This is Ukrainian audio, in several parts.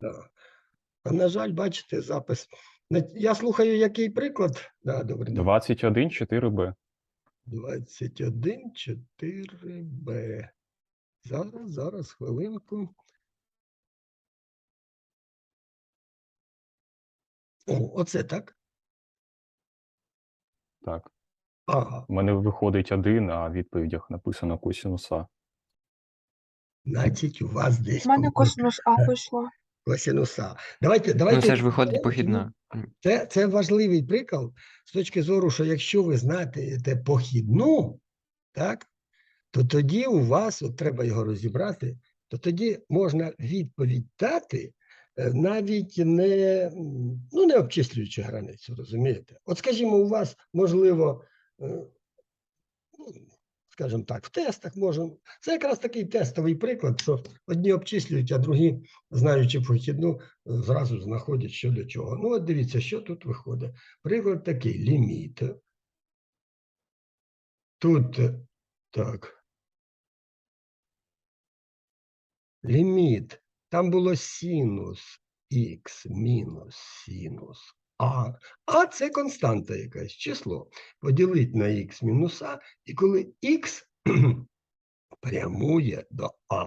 Да. А на жаль, бачите, запис. Я слухаю, який приклад? Да, добре. 21 4b. 21, 4Б. Зараз, зараз, хвилинку. О, оце так? Так. Ага. У мене виходить 1, а в відповідях написано косинус А. Значить, у вас десь У мене косинус А вийшло. Косинуса. Давайте, давайте. Ну, це ж виходить похідна. Це, це важливий приклад з точки зору, що якщо ви знаєте похідну, так, то тоді у вас, от треба його розібрати, то тоді можна відповідь дати, е, навіть не, ну, не обчислюючи границю, розумієте? От, скажімо, у вас, можливо, е, ну, скажімо так, в тестах можемо. Це якраз такий тестовий приклад, що одні обчислюють, а другі, знаючи похідну, зразу знаходять що до чого. Ну, от дивіться, що тут виходить. Приклад такий: ліміт. Тут так. Ліміт. Там було синус х мінус синус а. А це константа якась, число. Поділить на х мінус а, і коли х прямує до а.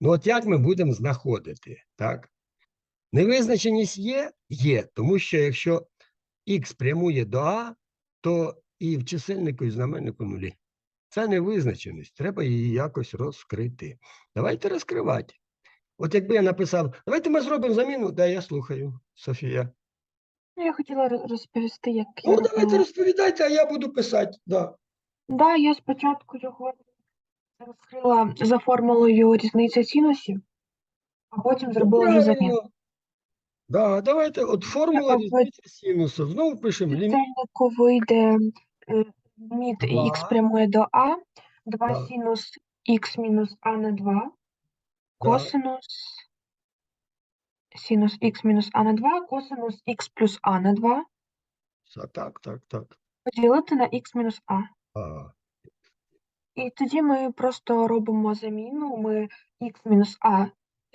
Ну, от як ми будемо знаходити, так? Невизначеність є? Є, тому що якщо х прямує до а, то і в чисельнику, і в знаменнику нулі. Це невизначеність, треба її якось розкрити. Давайте розкривати. От якби я написав, давайте ми зробимо заміну, да, я слухаю, Софія. Ну, я хотіла розповісти, як я Ну, давайте робила. розповідайте, а я буду писати. Да. Да, я спочатку його розкрила за формулою різниця синусів, а потім зробила вже заміну. Правильно. Да, давайте, от формула А ви- різниці синусу. Знову пишемо ліміт. Чисельнику вийде е, ліміт Два. х прямує до а, 2 Да. синус х мінус а на 2, косинус синус х мінус а на 2, косинус х плюс а на 2, А, Так, так, так. поділити на х мінус а. А, І тоді ми просто робимо заміну. Ми х мінус а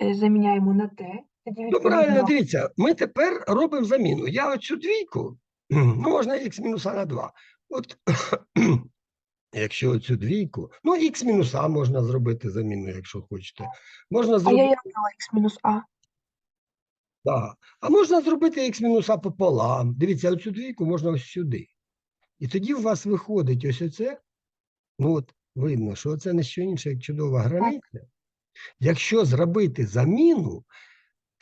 е, заміняємо на t. Тоді Ну, правильно, відповідно дивіться, ми тепер робимо заміну. Я оцю двійку, ну, можна х мінус а на 2. От, якщо оцю двійку, ну, х а можна зробити заміну, якщо хочете. Можна А я зробити, як робила х мінус а. Да. а можна зробити х мінус а пополам. Дивіться, оцю двійку можна ось сюди. І тоді у вас виходить ось оце, ну от видно, що це не що інше, як чудова границя. Якщо зробити заміну,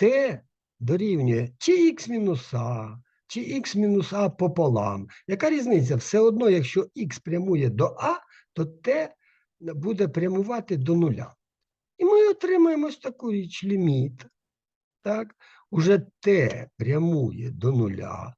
t дорівнює чи х мінус а, чи х мінус а пополам. Яка різниця? Все одно, якщо х прямує до а, то t буде прямувати до нуля. І ми отримаємо ось таку річ ліміт. Так? Уже t прямує до нуля.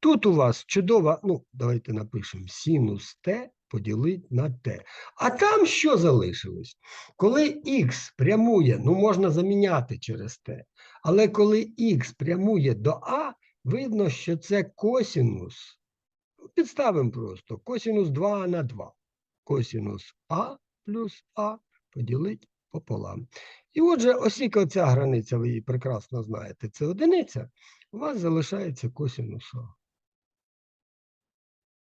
Тут у вас чудова, ну, давайте напишемо синус t поділить на t. А там що залишилось? Коли х прямує, ну можна заміняти через t, але коли х прямує до а, видно, що це косінус. Підставимо просто косінус 2 на 2. Косінус а плюс а поділить пополам. І отже, оскільки оця границя, ви її прекрасно знаєте, це одиниця, у вас залишається косінус а.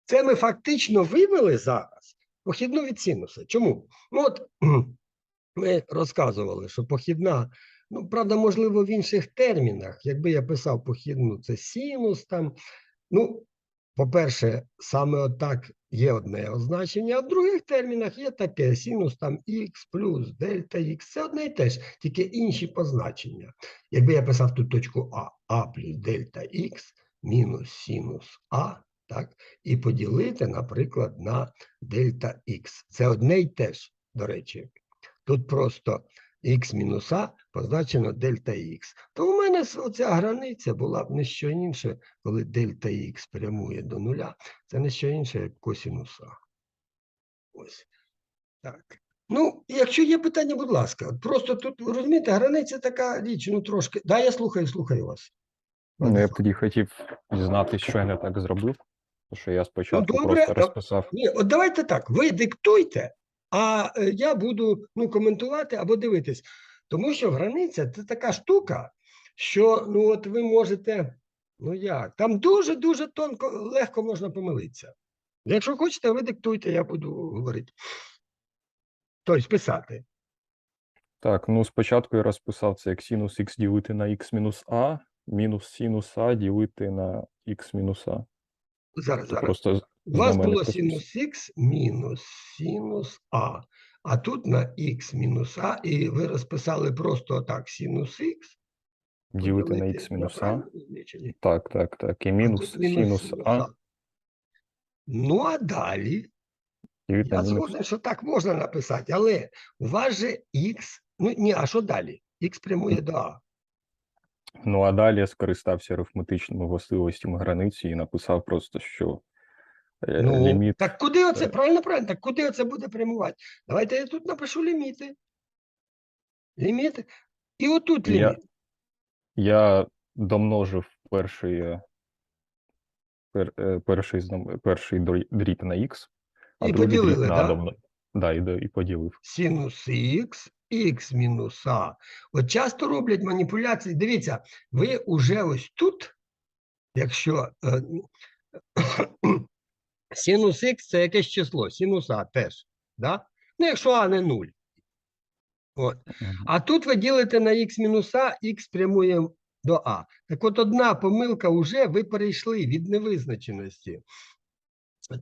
Це ми фактично вивели зараз похідну від синуса. Чому? Ну от ми розказували, що похідна, ну, правда, можливо, в інших термінах. Якби я писав похідну, це синус там. Ну, по-перше, саме отак є одне означення, а в других термінах є таке: синус там х плюс дельта х. Це одне і те ж, тільки інші позначення. Якби я писав тут точку А, А плюс дельта х мінус синус А, так, і поділити, наприклад, на дельта х. Це одне й те ж, до речі. Тут просто х мінус а позначено дельта х. То у мене оця границя була б не що інше, коли дельта х прямує до нуля. Це не що інше, як косінус а. Ось. Так. Ну, якщо є питання, будь ласка. Просто тут, розумієте, границя така річ, ну трошки. Да, я слухаю, слухаю вас. Ну, я б тоді хотів дізнатися, що я не так зробив. Тому що я спочатку добре, просто розписав. Ні, от давайте так. Ви диктуйте, а е, я буду ну, коментувати або дивитись. Тому що границя це така штука, що ну от ви можете, ну як, там дуже-дуже тонко, легко можна помилитися. Якщо хочете, ви диктуйте, я буду говорити. Тобто писати. Так, ну спочатку я розписав це як синус х ділити на х мінус а, мінус синус а ділити на х мінус а. Зараз, зараз. просто У вас було синус х мінус синус а. А тут на х мінус а, і ви розписали просто так синус х. ділити на х мінус а. Так, так, так. І мінус синус а Ну, а далі ділити Я на мінус. згоден, що так можна написати, але у вас же х, ну ні, а що далі? Х прямує до А. Ну а далі я скористався арифметичними властивостями границі і написав просто, що Ну, ліміт. так куди оце? е, Правильно, правильно, так куди оце буде прямувати? Давайте я тут напишу ліміти. Ліміти. І отут ліміт. Я домножив перший, е, пер, е, перший, перший дрі- дріб на х, а І другий дріб поділили, на да? домно- Да, і, і поділив. Синус х, х мінус а. От часто роблять маніпуляції. Дивіться, ви уже ось тут, якщо е, синус х це якесь число, синус а теж. Да? Ну, якщо а не 0. От. А тут ви ділите на х мінус а, х прямує до а. Так от одна помилка вже ви перейшли від невизначеності.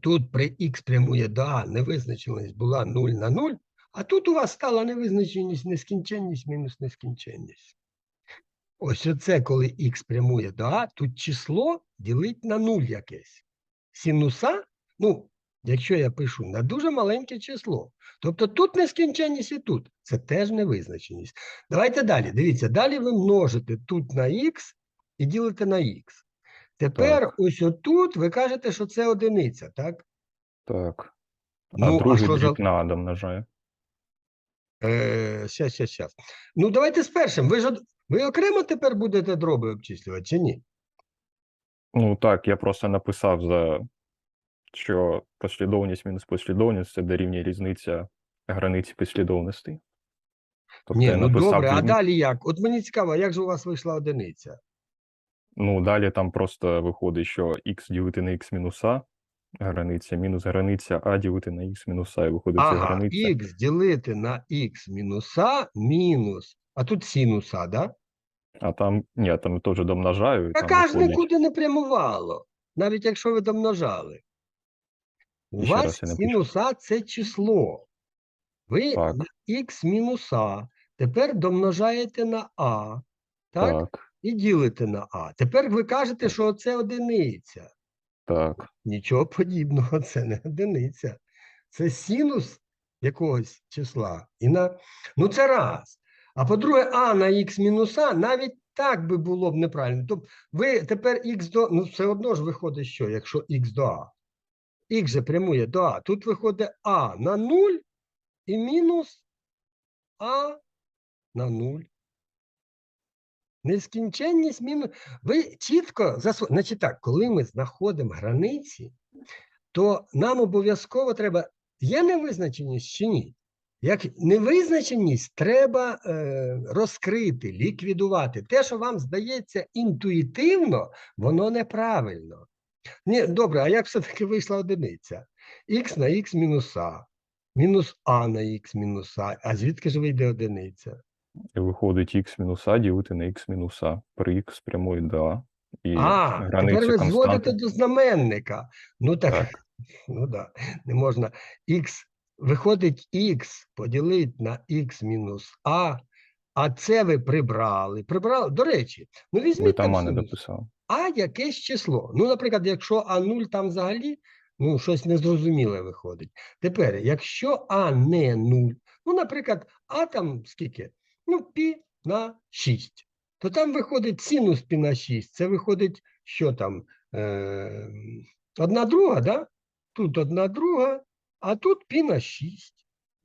Тут при х прямує до а невизначеність була 0 на 0, а тут у вас стала невизначеність, нескінченність мінус нескінченність. Ось оце, коли х прямує до а, тут число ділить на 0 якесь. Синуса, ну, якщо я пишу на дуже маленьке число. Тобто тут нескінченність і тут. Це теж невизначеність. Давайте далі. Дивіться, далі ви множите тут на х і ділите на х. Тепер Так. ось отут ви кажете, що це одиниця, так? Так. А Ну, а другий що за- дріб на домножаю. Е, щас, щас, щас. Ну, давайте з першим. Ви ж од- ви окремо тепер будете дроби обчислювати чи ні? Ну так, я просто написав за що послідовність мінус послідовність це дорівнює різниця границі послідовностей. Тобто Ні, ну написав добре, а далі як? От мені цікаво, як же у вас вийшла одиниця? Ну, далі там просто виходить, що х ділити на х мінус а, границя, мінус границя, а ділити на х мінус а, і виходить це Ага, границя. х ділити на х мінуса мінус. А тут синуса, да? А там, ні, там теж домножаю, і там ж виходить, нікуди не прямувало, навіть якщо ви домножали. У Ще вас раз я напишу. синуса це число. Ви Так. на х мінуса тепер домножаєте на а, так? так, І ділите на а. Тепер ви кажете, що це одиниця. так, Нічого подібного, це не одиниця. Це синус якогось числа. І на... Ну, це раз. А по-друге, а на х мінус а навіть так би було б неправильно. Тобто ви тепер х до. Ну, все одно ж виходить, що якщо х до а. Х же прямує до а. Тут виходить а на 0 і мінус а на 0. Нескінченність мінус. Ви чітко засво... Значить так, коли ми знаходимо границі, то нам обов'язково треба. Є невизначеність чи ні? Як невизначеність треба е, розкрити, ліквідувати. Те, що вам здається інтуїтивно, воно неправильно. Ні, добре, а як все-таки вийшла одиниця? Х на х мінус а, мінус а на х мінус а. А звідки ж вийде одиниця? і виходить х мінус а ділити на х мінус а. При х прямує до а. І А, тепер ви зводите до знаменника. Ну так, Так. ну да, не можна. Х, виходить х поділити на х мінус а, а це ви прибрали. Прибрали, до речі, ну візьміть там там а не синус. А якесь число. Ну, наприклад, якщо А0 там взагалі ну, щось незрозуміле виходить. Тепер, якщо А не 0, ну, наприклад, А там скільки? Ну, пі на 6. То там виходить синус пі на 6. Це виходить, що там? Е, одна друга, да? Тут одна друга, а тут пі на 6.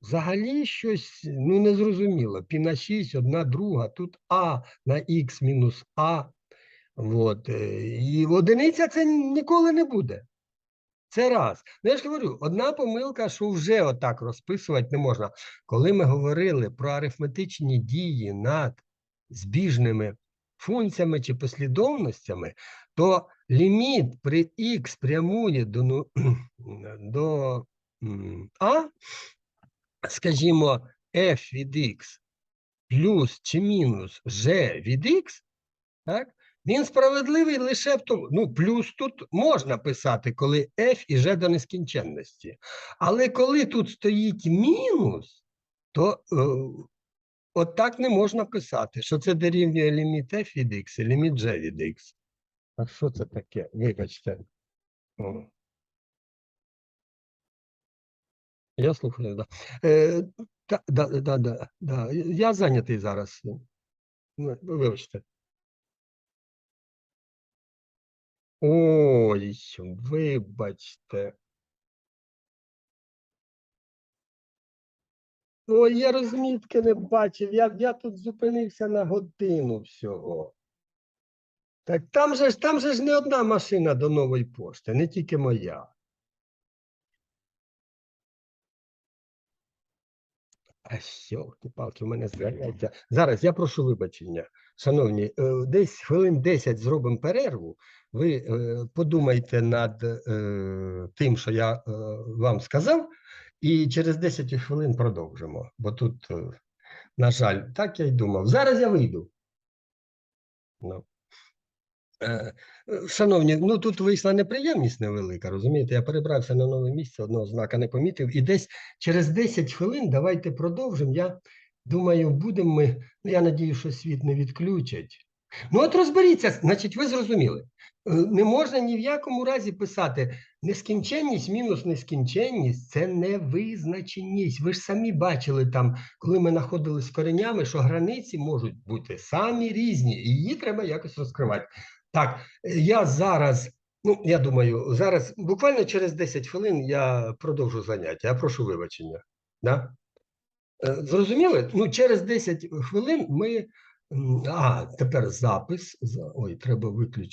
Взагалі щось ну, незрозуміло. Пі на 6, одна друга, тут А на х мінус А. От, е, і одиниця це ніколи не буде. Це раз. Ну, я ж говорю, одна помилка, що вже отак розписувати не можна. Коли ми говорили про арифметичні дії над збіжними функціями чи послідовностями, то ліміт при х прямує до, ну, до а, скажімо, f від x плюс чи мінус g від x, так, він справедливий лише в тому, ну, плюс тут можна писати, коли f і g до нескінченності. Але коли тут стоїть мінус, то е, от так не можна писати, що це дорівнює ліміт f від x і ліміт g від x. А що це таке? Вибачте. Я слухаю, да. Е, та, да, да, да, да. Я зайнятий зараз. Вибачте. Ой, вибачте. Ой, я розмітки не бачив. Я, я тут зупинився на годину всього. Так там же ж там же ж не одна машина до нової пошти, не тільки моя. А що, палки, у мене зганяється. Зараз я прошу вибачення. Шановні, е, десь хвилин 10 зробимо перерву. Ви е, подумайте над е, тим, що я е, вам сказав, і через 10 хвилин продовжимо. Бо тут, на жаль, так я й думав. Зараз я вийду. Ну. Шановні, ну тут вийшла неприємність невелика, розумієте? Я перебрався на нове місце, одного знака не помітив. І десь через 10 хвилин давайте продовжимо. Я думаю, будемо ми. Ну, я надію, що світ не відключать. Ну, от розберіться, значить, ви зрозуміли. Е, Не можна ні в якому разі писати нескінченність мінус нескінченність це невизначеність. Ви ж самі бачили там, коли ми знаходились з коренями, що границі можуть бути самі різні, і її треба якось розкривати. Так, е, я зараз, ну я думаю, зараз буквально через 10 хвилин я продовжу заняття. Я прошу вибачення. Да? Е, Зрозуміли? Ну, через 10 хвилин ми. А, тепер запис. Ой, треба виключити.